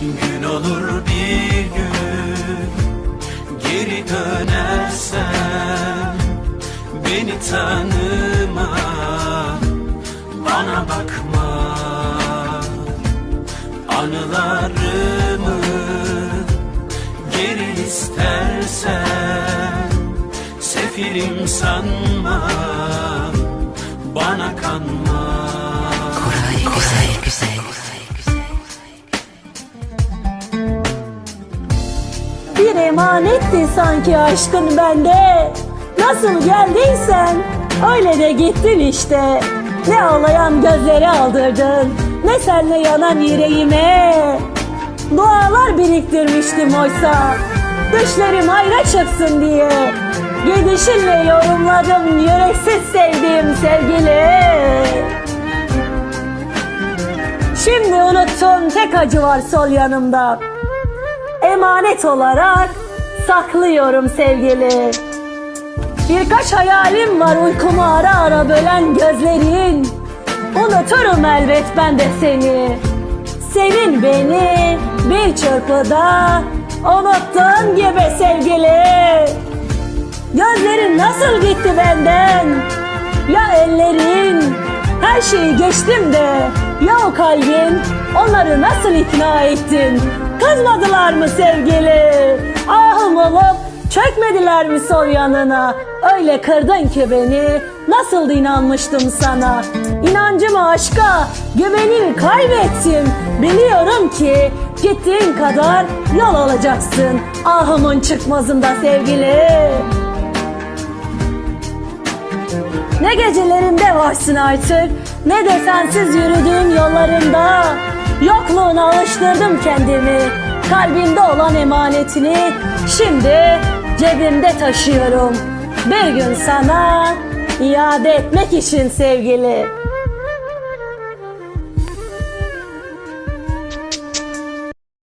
Gün olur bir gün. Geri dönersen Beni tanıma Bana bakma. Anılarımı Geri istersen Sefirim sanma Bana kanma emanetti sanki aşkın bende. Nasıl geldiysen öyle de gittin işte. Ne ağlayan gözleri aldırdın, ne senle yanan yüreğime. Dualar biriktirmiştim oysa, düşlerim hayra çıksın diye. Gidişinle yorumladım yüreksiz sevdiğim sevgili. Şimdi unuttum tek acı var sol yanımda emanet olarak saklıyorum sevgili. Birkaç hayalim var uykumu ara ara bölen gözlerin. Unuturum elbet ben de seni. Sevin beni bir çırpıda unuttuğun gibi sevgili. Gözlerin nasıl gitti benden? Ya ellerin? Her şeyi geçtim de ya o kalbin? Onları nasıl ikna ettin? Kızmadılar mı sevgili? Ahım olup çökmediler mi sol yanına? Öyle kırdın ki beni Nasıl inanmıştım sana İnancımı aşka Güvenimi kaybettim Biliyorum ki Gittiğin kadar yol alacaksın Ahımın çıkmazında sevgili ne gecelerimde varsın artık? Ne de sensiz yürüdüğüm yollarında Yokluğuna alıştırdım kendimi. Kalbimde olan emanetini Şimdi cebimde taşıyorum. Bir gün sana iade etmek için sevgili